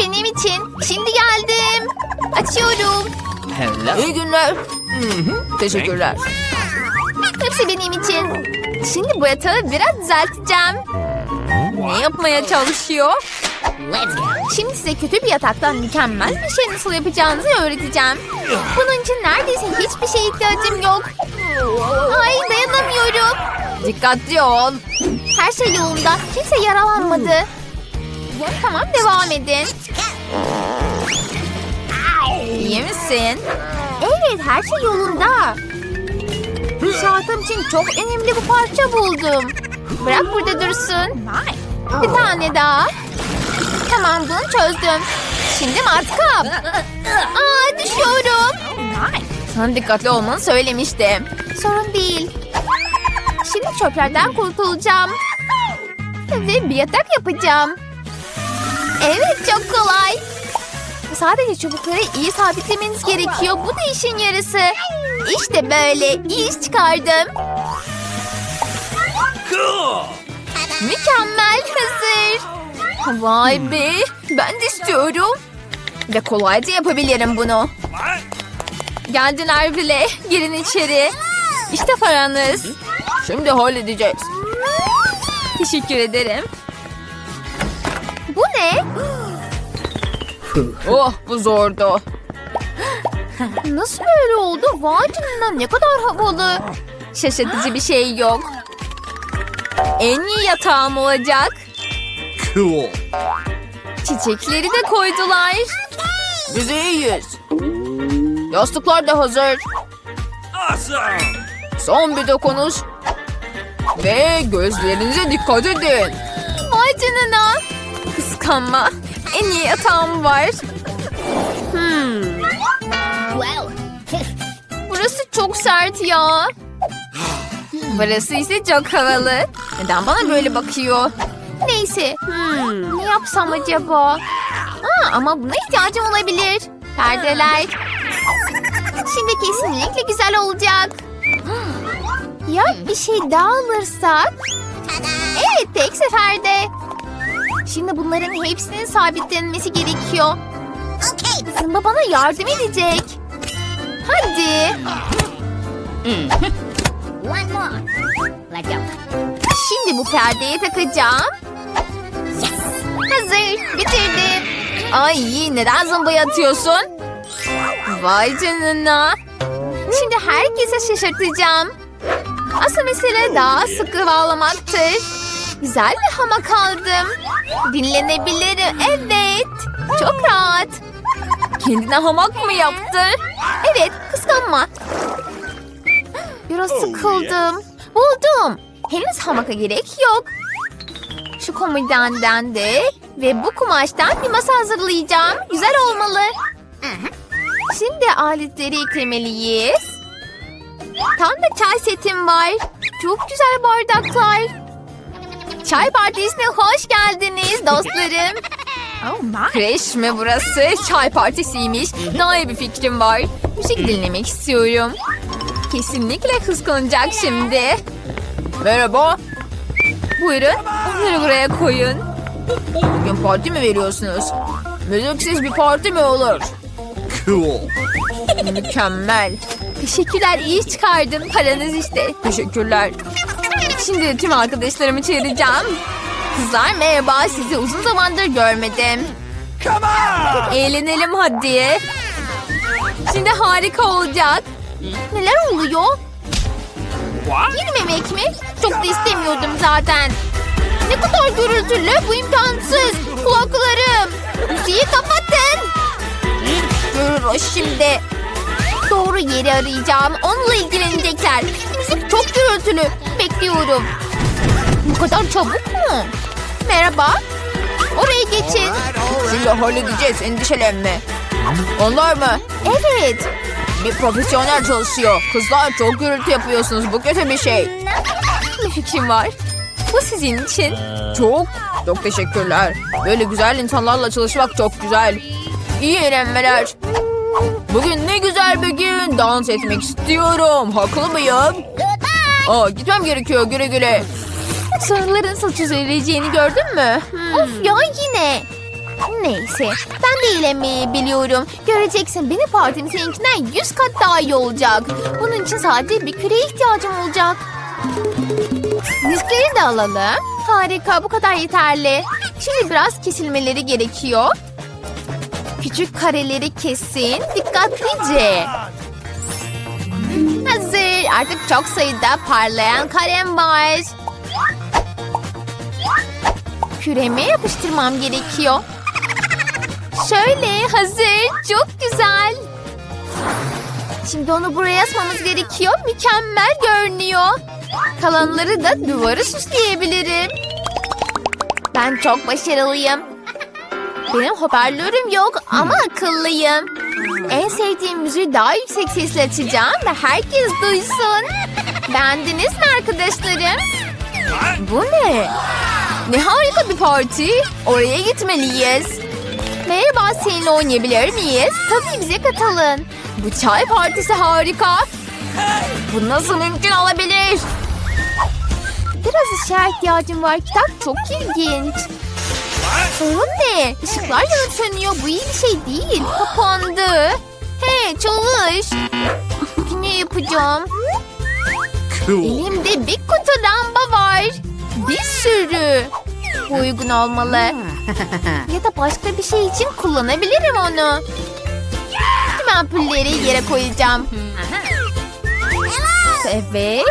benim için. Şimdi geldim. Açıyorum. İyi günler. Teşekkürler. Hepsi benim için. Şimdi bu yatağı biraz düzelteceğim. Ne yapmaya çalışıyor? Şimdi size kötü bir yataktan mükemmel bir şey nasıl yapacağınızı öğreteceğim. Bunun için neredeyse hiçbir şeye ihtiyacım yok. Ay dayanamıyorum. Dikkatli ol. Her şey yolunda. Kimse yaralanmadı. Tamam devam edin. İyi misin? Evet her şey yolunda. İnşaatım için çok önemli bu parça buldum. Bırak burada dursun. Bir tane daha. Tamam bunu çözdüm. Şimdi matkap. Aa düşüyorum. Sana dikkatli olmanı söylemiştim. Sorun değil. Şimdi çöplerden kurtulacağım. Ve bir yatak yapacağım. Evet çok kolay. Sadece çubukları iyi sabitlemeniz gerekiyor. Bu da işin yarısı. İşte böyle iyi iş çıkardım. Mükemmel hazır. Vay be. Ben de istiyorum. Ve kolayca yapabilirim bunu. Geldiler bile. Girin içeri. İşte paranız. Şimdi halledeceğiz. Teşekkür ederim. Bu ne? Oh bu zordu. Nasıl böyle oldu? Vay canına ne kadar havalı. Şaşırtıcı bir şey yok. En iyi yatağım olacak. Cool. Çiçekleri de koydular. Biz iyiyiz. Yastıklar da hazır. Awesome. Son bir dokunuş. Ve gözlerinize dikkat edin. Vay canına. Kıskanma. En iyi yatağım var. Hmm. Burası çok sert ya. Burası ise çok havalı. Neden bana böyle bakıyor? Neyse. Hmm, ne yapsam acaba? Aa, ama buna ihtiyacım olabilir. Perdeler. Şimdi kesinlikle güzel olacak. Ya bir şey daha alırsak? Evet tek seferde. Şimdi bunların hepsinin sabitlenmesi gerekiyor. Zımba bana yardım edecek. Hadi. One more. Let's go. Şimdi bu perdeye takacağım. Hazır. Bitirdim. Ay neden zımbayı atıyorsun? Vay canına. Şimdi herkese şaşırtacağım. Asıl mesele daha sıkı bağlamaktır. Güzel bir hamak aldım. Dinlenebilirim. Evet. Çok rahat. Kendine hamak mı yaptın? Evet kıskanma. Biraz sıkıldım. Buldum. Henüz hamaka gerek yok. Şu komodenden de ve bu kumaştan bir masa hazırlayacağım. Güzel olmalı. Şimdi aletleri eklemeliyiz. Tam da çay setim var. Çok güzel bardaklar. Çay partisine hoş geldiniz dostlarım. Kreş mi burası? Çay partisiymiş. Daha iyi bir fikrim var. Müzik dinlemek istiyorum. Kesinlikle kıskanacak şimdi. Merhaba. Buyurun. Onları buraya koyun. Bugün parti mi veriyorsunuz? Müziksiz bir parti mi olur? Cool. Mükemmel. Teşekkürler iyi çıkardın. Paranız işte. Teşekkürler. Şimdi tüm arkadaşlarımı çağıracağım. Kızlar merhaba sizi uzun zamandır görmedim. Come on. Eğlenelim hadi. Şimdi harika olacak. Neler oluyor? Girmemek mi? Çok da istemiyordum zaten. Ne kadar gürültülü bu imkansız. Kulaklarım. Müziği kapatın. Görürüz şimdi. Doğru yeri arayacağım. Onunla ilgilenecekler. Müzik çok gürültülü. Bekliyorum. Bu kadar çabuk mu? Merhaba. Oraya geçin. Şimdi halledeceğiz endişelenme. Onlar mı? Evet. Bir profesyonel çalışıyor. Kızlar çok gürültü yapıyorsunuz. Bu kötü bir şey. Bir fikrim var. Bu sizin için. Çok, çok teşekkürler. Böyle güzel insanlarla çalışmak çok güzel. İyi eğlenmeler. Bugün ne güzel bir gün. Dans etmek istiyorum. Haklı mıyım? Aa, gitmem gerekiyor. Güle güle. Sarıların saç üzereceğini gördün mü? Of ya yine. Neyse ben de eğlenmeyi biliyorum. Göreceksin benim partim seninkinden yüz kat daha iyi olacak. Bunun için sadece bir küreye ihtiyacım olacak. Diskleri de alalım. Harika bu kadar yeterli. Şimdi biraz kesilmeleri gerekiyor. Küçük kareleri kesin dikkatlice. Hazır. Artık çok sayıda parlayan kalem var. Küreme yapıştırmam gerekiyor. Şöyle hazır. Çok güzel. Şimdi onu buraya asmamız gerekiyor. Mükemmel görünüyor. Kalanları da duvara süsleyebilirim. Ben çok başarılıyım. Benim hoparlörüm yok ama akıllıyım. En sevdiğim müziği daha yüksek sesle açacağım ve herkes duysun. Beğendiniz mi arkadaşlarım? Bu ne? Ne harika bir parti. Oraya gitmeliyiz. Merhaba seninle oynayabilir miyiz? Tabii bize katılın. Bu çay partisi harika. Bu nasıl mümkün olabilir? Biraz ışığa ihtiyacım var. Kitap çok ilginç. Sorun ne? Işıklar yanıp sönüyor. Bu iyi bir şey değil. Kapandı. Hey çalış. ne yapacağım? Elimde bir kutu lamba var. Bir sürü. Bu uygun olmalı. ya da başka bir şey için kullanabilirim onu. Tüm ampulleri yere koyacağım. Evet.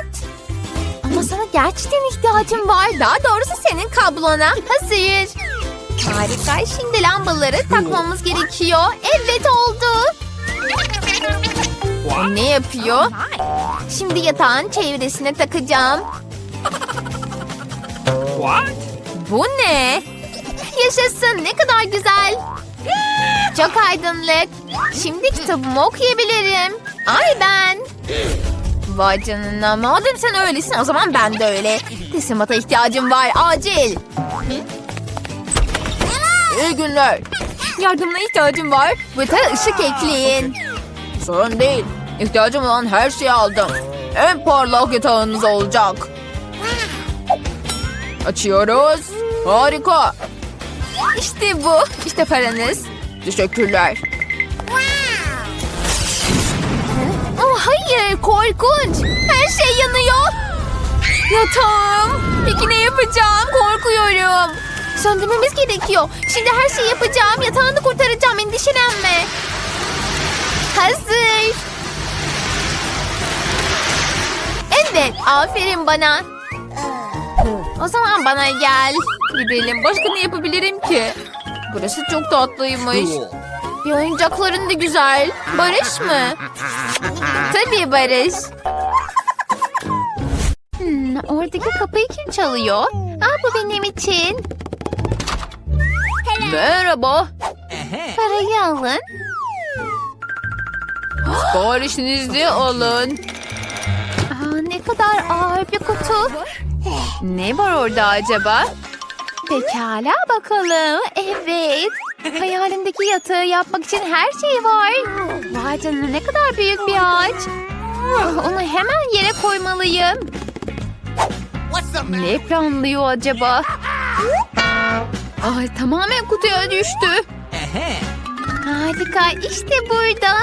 Ama sana gerçekten ihtiyacım var. Daha doğrusu senin kablona. Hazır. Harika. Şimdi lambaları takmamız gerekiyor. Evet oldu. Ne yapıyor? Şimdi yatağın çevresine takacağım. What? Bu ne? Yaşasın ne kadar güzel. Çok aydınlık. Şimdi kitabımı okuyabilirim. Ay ben. Vay canına madem sen öylesin o zaman ben de öyle. Teslimata ihtiyacım var acil. İyi günler. Yardımına ihtiyacım var. Bıta ışık ekleyin. Sorun değil. İhtiyacım olan her şeyi aldım. En parlak yatağınız olacak. Açıyoruz. Harika. İşte bu. İşte paranız. Teşekkürler. Oh hayır korkunç. Her şey yanıyor. Yatağım. Peki ne yapacağım? Korkuyorum. Söndürmemiz gerekiyor. Şimdi her şeyi yapacağım. Yatağını kurtaracağım. Endişelenme. Hazır. Evet. Aferin bana. O zaman bana gel. Gidelim. Başka ne yapabilirim ki? Burası çok tatlıymış. Bir oyuncakların da güzel. Barış mı? Tabii Barış. Hmm, oradaki kapıyı kim çalıyor? Aa, bu benim için. Merhaba. Parayı alın. Siparişinizi alın. Aa, ne kadar ağır bir kutu. Ne var orada acaba? Pekala bakalım. Evet. Hayalimdeki yatağı yapmak için her şey var. Vay canına ne kadar büyük bir ağaç. Onu hemen yere koymalıyım. Ne planlıyor acaba? Ay tamamen kutuya düştü. Harika işte burada.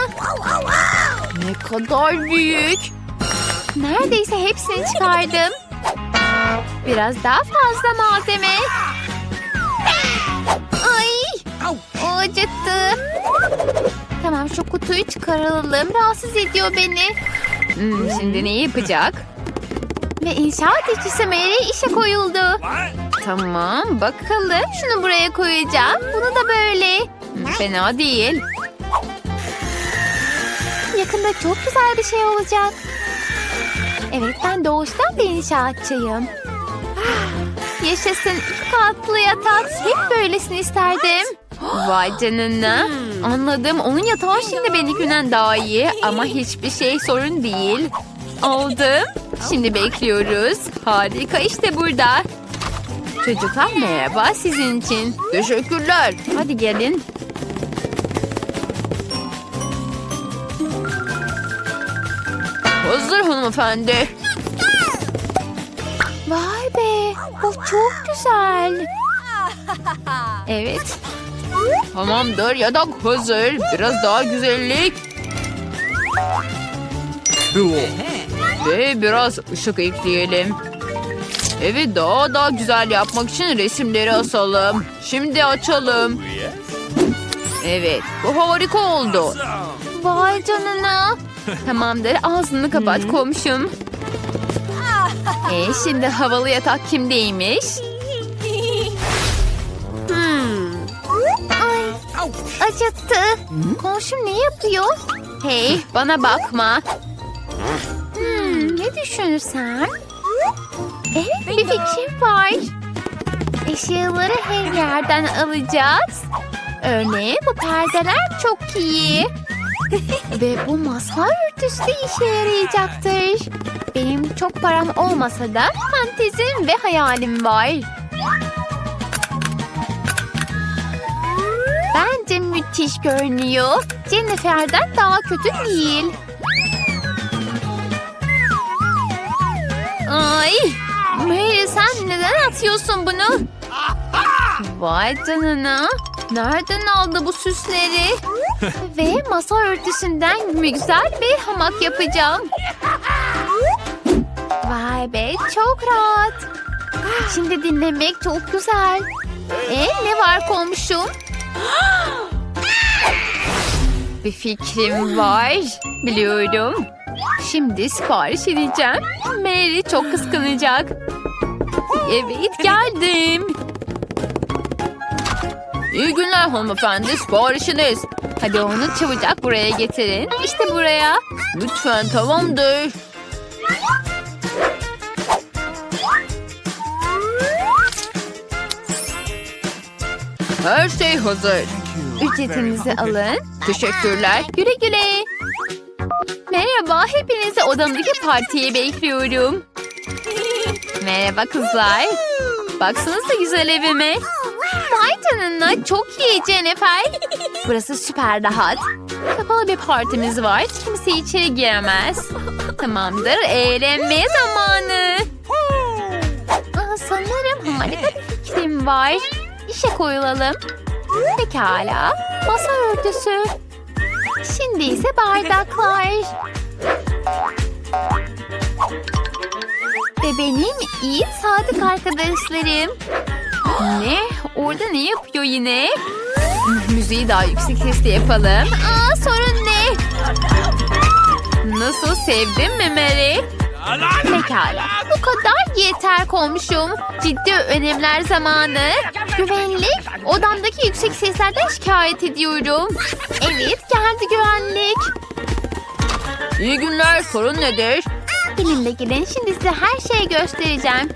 Ne kadar büyük. Neredeyse hepsini çıkardım. Biraz daha fazla malzeme. Ay! O acıttı. Tamam şu kutuyu çıkaralım. Rahatsız ediyor beni. Hmm, şimdi ne yapacak? Ve inşaat işçisi Mary işe koyuldu. Tamam bakalım. Şunu buraya koyacağım. Bunu da böyle. Fena değil. Yakında çok güzel bir şey olacak. Evet ben doğuştan bir inşaatçıyım. Yaşasın iki katlı yatak. Hep böylesini isterdim. Vay canına. Anladım. Onun yatağı şimdi benimkinden daha iyi. Ama hiçbir şey sorun değil. Aldım. Şimdi bekliyoruz. Harika işte burada. Çocuklar merhaba sizin için. Teşekkürler. Hadi gelin. Hazır hanımefendi. Vay be bu çok güzel. Evet. Tamamdır yatak hazır. Biraz daha güzellik ve biraz ışık ekleyelim. Evi daha da güzel yapmak için resimleri asalım. Şimdi açalım. Evet bu harika oldu. Vay canına. Tamamdır ağzını kapat komşum. E şimdi havalı yatak kimdeymiş? Hmm. Ay acıttı. Komşum ne yapıyor? Hey bana bakma. Hmm, ne düşünürsem? Evet bir fikrim var. Eşyaları her yerden alacağız. Örneğin bu perdeler çok iyi. Ve bu masa örtüsü işe yarayacaktır. Benim çok param olmasa da fantezim ve hayalim var. Bence müthiş görünüyor. Jennifer'den daha kötü değil. Ay! Mary sen neden atıyorsun bunu? Vay canına. Nereden aldı bu süsleri? Ve masa örtüsünden güzel bir hamak yapacağım. Vay be çok rahat. Şimdi dinlemek çok güzel. E ne var komşum? Bir fikrim var. Biliyorum. Şimdi sipariş edeceğim. Mary çok kıskanacak. Evet geldim. İyi günler hanımefendi siparişiniz. Hadi onu çabucak buraya getirin. İşte buraya. Lütfen tamamdır. Her şey hazır. Ücretinizi alın. Teşekkürler. Güle güle. Merhaba, hepinizi odamdaki partiye bekliyorum. Merhaba kızlar. Baksanıza güzel evime. Vay canına, çok iyi Jennifer. Burası süper rahat. Kapalı bir partimiz var. Kimse içeri giremez. Tamamdır. Eğlenme zamanı. Aa, sanırım harika bir fikrim var. İşe koyulalım. Pekala, masa örtüsü. Şimdi ise bardaklar. Ve benim iyi sadık arkadaşlarım. Ne? Orada ne yapıyor yine? Müziği daha yüksek sesle yapalım. Aa, sorun ne? Nasıl sevdin mi Mary? Pekala. Bu kadar yeter komşum. Ciddi önemler zamanı. Güvenlik. Odamdaki yüksek seslerden şikayet ediyorum. Evet geldi güvenlik. İyi günler. Sorun nedir? Benimle şimdi size her şeyi göstereceğim.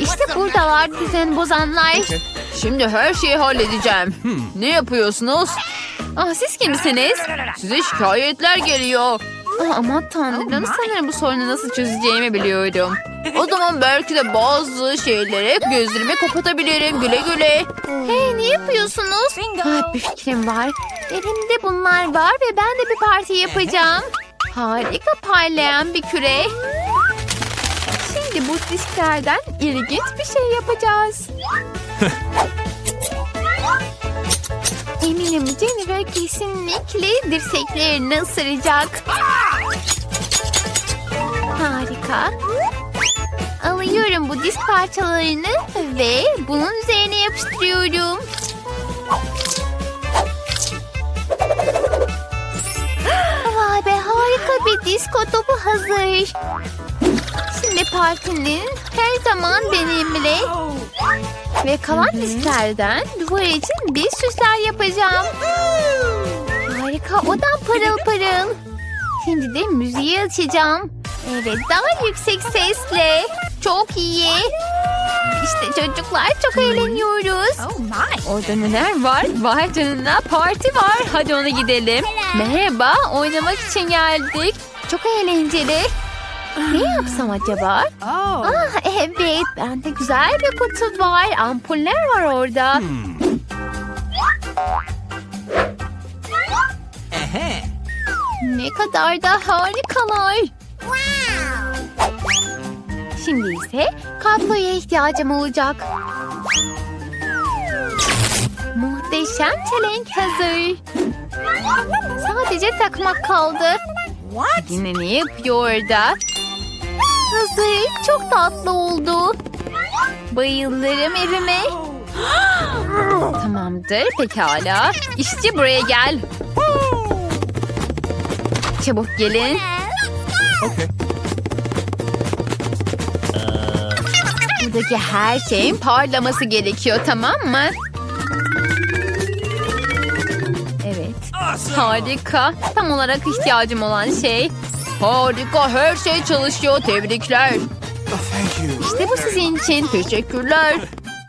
İşte buradalar düzen bozanlar. Şimdi her şeyi halledeceğim. Ne yapıyorsunuz? Ah, siz kimsiniz? Size şikayetler geliyor. Ah, aman tanrım sanırım bu sorunu nasıl çözeceğimi biliyorum. O zaman belki de bazı şeyleri gözlerimi kapatabilirim. Güle güle. Hey ne yapıyorsunuz? Ah, bir fikrim var. Elimde bunlar var ve ben de bir parti yapacağım. Harika parlayan bir küre. Şimdi bu disklerden ilginç bir şey yapacağız. Eminim Jennifer kesinlikle dirseklerini ısıracak. Harika. Alıyorum bu disk parçalarını ve bunun üzerine yapıştırıyorum. Vay be harika bir disko topu hazır. Şimdi partinin her zaman benimle. Ve kalan disklerden duvar için bir süsler yapacağım. Harika odam parıl parıl. Şimdi de müziği açacağım. Evet daha yüksek sesle. Çok iyi. İşte çocuklar çok eğleniyoruz. Orada neler var? Vay canına parti var. Hadi ona gidelim. Merhaba oynamak için geldik. Çok eğlenceli. Ne yapsam acaba? Ah evet bende güzel bir kutu var. Ampuller var orada. Ne kadar da harikalar. Şimdi ise kabloya ihtiyacım olacak. Muhteşem. Çelenk hazır. Sadece takmak kaldı. Yine ne yapıyor orada? Hazır. Çok tatlı oldu. Bayılırım evime. Tamamdır pekala. İşte buraya gel. Çabuk gelin. Okay. Buradaki her şeyin parlaması gerekiyor tamam mı? Evet. Harika. Tam olarak ihtiyacım olan şey. Harika her şey çalışıyor. Tebrikler. Thank you. İşte bu sizin için. Teşekkürler.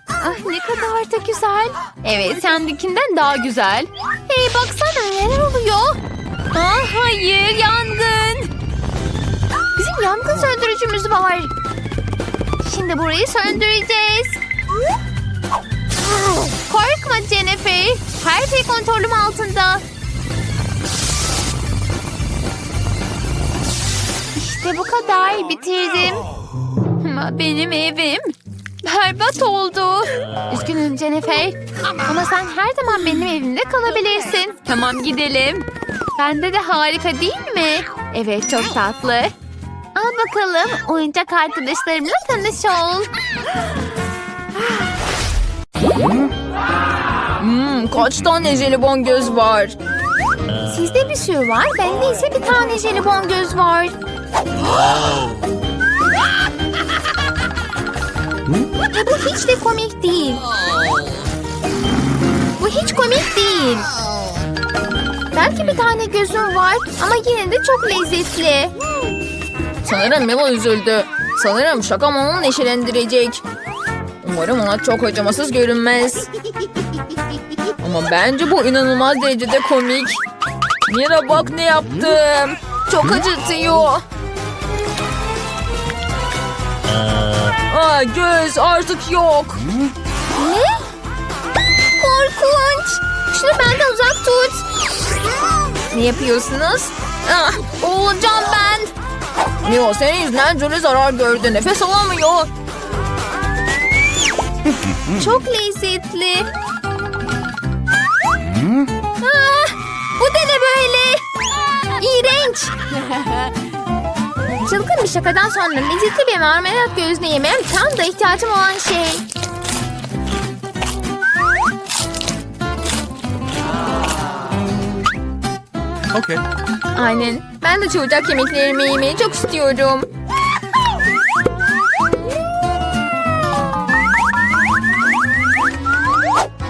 Ah ne kadar da güzel. Evet sendekinden daha güzel. Hey baksana neler oluyor? Ah hayır yangın. Bizim yangın söndürücümüz var. Şimdi burayı söndüreceğiz. Korkma Jennifer. Her şey kontrolüm altında. İşte bu kadar bitirdim. Ama benim evim berbat oldu. Üzgünüm Jennifer. Ama sen her zaman benim evimde kalabilirsin. Tamam gidelim. Bende de harika değil mi? Evet çok tatlı. Al bakalım oyuncak arkadaşlarımla tanış ol. Hmm, kaç tane jelibon göz var? Sizde bir sürü var. Bende ise bir tane jelibon göz var. Bu hiç de komik değil. Bu hiç komik değil. Belki bir tane gözüm var ama yine de çok lezzetli. Sanırım Mila üzüldü. Sanırım şakam onu neşelendirecek. Umarım ona çok acımasız görünmez. Ama bence bu inanılmaz derecede komik. Mira bak ne yaptım. Çok acıtıyor. Aa, göz artık yok. Ne? Korkunç. Şunu benden uzak tut. Ne yapıyorsunuz? Ah, Olacağım ben. Mio senin yüzünden Jolie zarar gördü. Nefes alamıyor. Çok lezzetli. Ah, bu da ne böyle? İğrenç. Çılgın bir şakadan sonra lezzetli bir marmelat gözüne yemem tam da ihtiyacım olan şey. Okay. Aynen. Ben de çabucak yemeklerimi yemeyi çok istiyorum.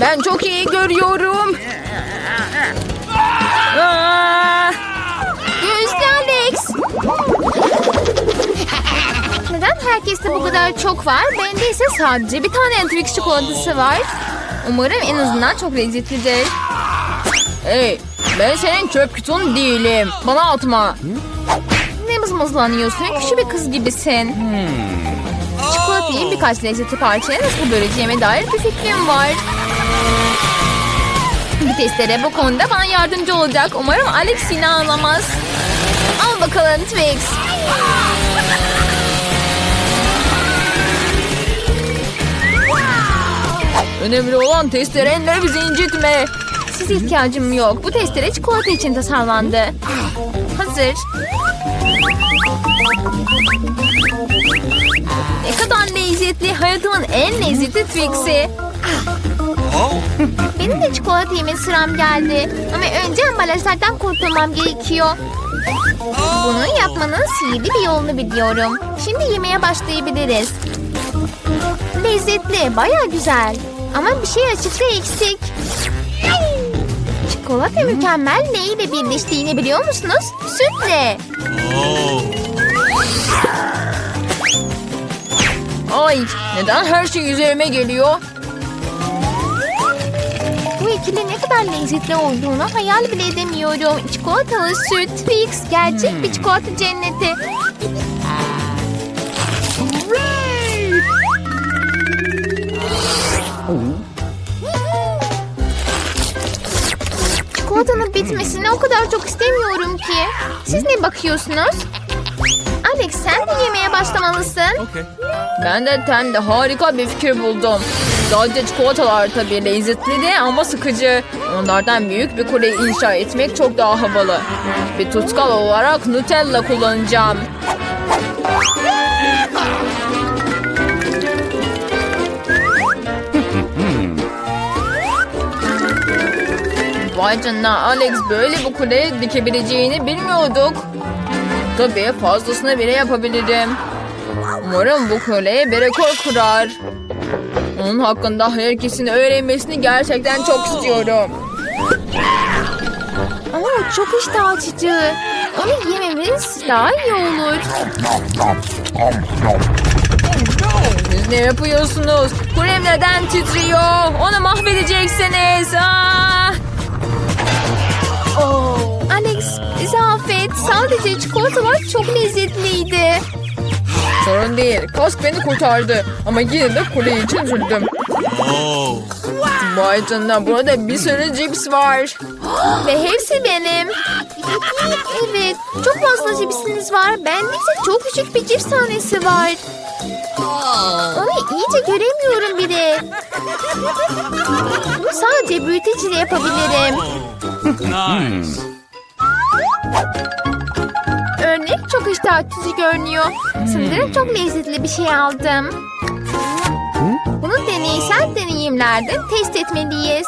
Ben çok iyi görüyorum. Aa! Gözlü Alex. Neden herkeste bu kadar çok var? Bende ise sadece bir tane Twix çikolatası var. Umarım en azından çok lezzetlidir. Hey, ben senin çöp kutun değilim. Bana atma. Ne mızmızlanıyorsun? Küçük bir kız gibisin. Çikolatayı birkaç lezzetli parçaya nasıl böleceğime dair bir fikrim var. Testere bu konuda bana yardımcı olacak. Umarım Alex yine ağlamaz. Al bakalım Twix. Önemli olan testerenle bizi incitme. Size ihtiyacım yok. Bu testere çikolata için tasarlandı. Hazır. Ne kadar lezzetli. Hayatımın en lezzetli Twix'i. Benim de çikolata yeme sıram geldi. Ama önce ambalajlardan kurtulmam gerekiyor. Bunu yapmanın sihirli bir yolunu biliyorum. Şimdi yemeye başlayabiliriz. Lezzetli, baya güzel. Ama bir şey açıkta eksik. Çikolata mükemmel neyle birleştiğini biliyor musunuz? Sütle. Ay neden her şey üzerime geliyor? Şekilde ne kadar lezzetli olduğunu hayal bile edemiyorum. Çikolatalı süt, Twix, gerçek bir çikolata cenneti. Çikolatanın bitmesini o kadar çok istemiyorum ki. Siz ne bakıyorsunuz? Alex sen de yemeye başlamalısın. Okay. Ben de tende harika bir fikir buldum. Sadece çikolatalar tabii lezzetli de ama sıkıcı. Onlardan büyük bir kule inşa etmek çok daha havalı. Bir tutkal olarak Nutella kullanacağım. Vay canına Alex böyle bir kule dikebileceğini bilmiyorduk. Tabii fazlasını bile yapabilirim. Umarım bu kule bir rekor kurar. Onun hakkında herkesin öğrenmesini gerçekten çok istiyorum. Ama çok iştah açıcı. Onu yememiz daha iyi olur. Siz ne yapıyorsunuz? Kulem neden titriyor? Onu mahvedeceksiniz. Ah! Alex bizi affet. Sadece çikolatalar çok lezzetliydi. Sorun değil. Kask beni kurtardı. Ama yine de kule için üzüldüm. Oh. Vay canına burada bir sürü cips var. Ve hepsi benim. Evet çok fazla cipsiniz var. Bende ise çok küçük bir cips tanesi var. Onu iyice göremiyorum bile. Bunu sadece büyüteciyle yapabilirim. Nice. Açıcı görünüyor. Sanırım çok lezzetli bir şey aldım. Bunu deneysel deneyimlerde test etmeliyiz.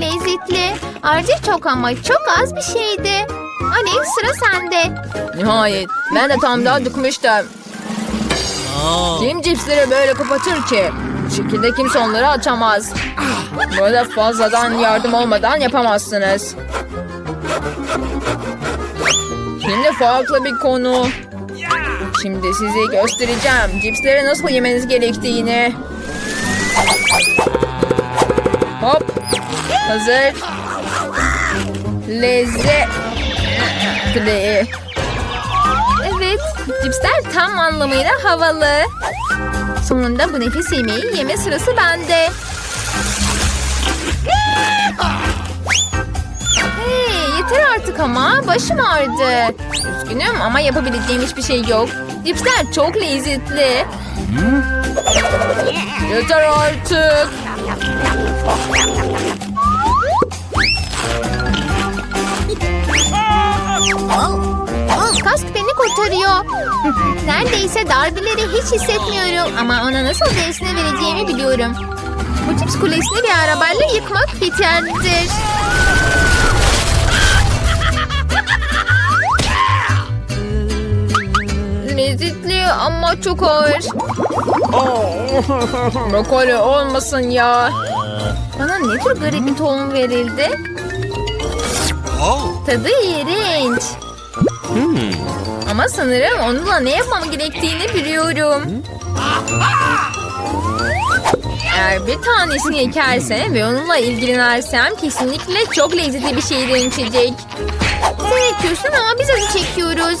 Lezzetli. Ayrıca çok ama çok az bir şeydi. Alex sıra sende. Nihayet. Ben de tam daha dıkmıştım. Kim cipsleri böyle kapatır ki? Bu şekilde kimse onları açamaz. Böyle fazladan yardım olmadan yapamazsınız. Şimdi farklı bir konu. Şimdi size göstereceğim cipsleri nasıl yemeniz gerektiğini. Hop. Hazır. Lezzetli. Evet, cipsler tam anlamıyla havalı. Sonunda bu nefis yemeği yeme sırası bende. Yeter artık ama başım ağrıdı. Üzgünüm ama yapabileceğim hiçbir şey yok. Cipsler çok lezzetli. Yeter artık. Kask beni kurtarıyor. Neredeyse darbeleri hiç hissetmiyorum ama ona nasıl dersine vereceğimi biliyorum. Bu cips kulesini bir arabayla yıkmak yeterlidir. Lezzetli ama çok ağır. Brokoli olmasın ya. Bana ne tür garip bir tohum verildi? Oh. Tadı iğrenç. Ama sanırım onunla ne yapmam gerektiğini biliyorum. Eğer bir tanesini ekersem ve onunla ilgilenersem kesinlikle çok lezzetli bir şey dönüşecek. Sen ekiyorsun ama biz acı çekiyoruz.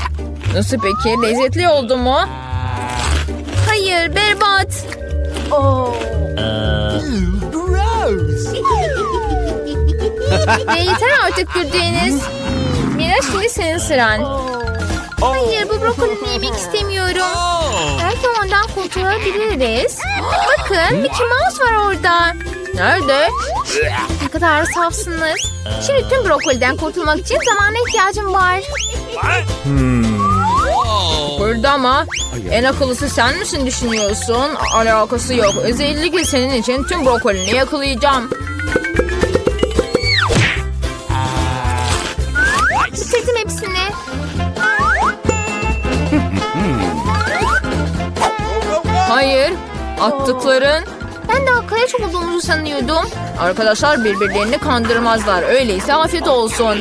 Nasıl peki? Lezzetli oldu mu? Hayır berbat. Gross. Ve yeter artık güldüğünüz. Mira şimdi senin sıran. Hayır bu brokolini yemek istemiyorum. Oh. Belki ondan kurtulabiliriz. Bakın Mickey Mouse var orada. Nerede? Ne kadar safsınız. Şimdi tüm brokoliden kurtulmak için zamana ihtiyacım var. Oh. Burada ama en akıllısı sen misin düşünüyorsun? Alakası yok. Özellikle senin için tüm brokolini yakalayacağım. Bitirdim hepsini. Hayır. Attıkların. Ben de arkadaş olduğumuzu sanıyordum. Arkadaşlar birbirlerini kandırmazlar. Öyleyse afiyet olsun.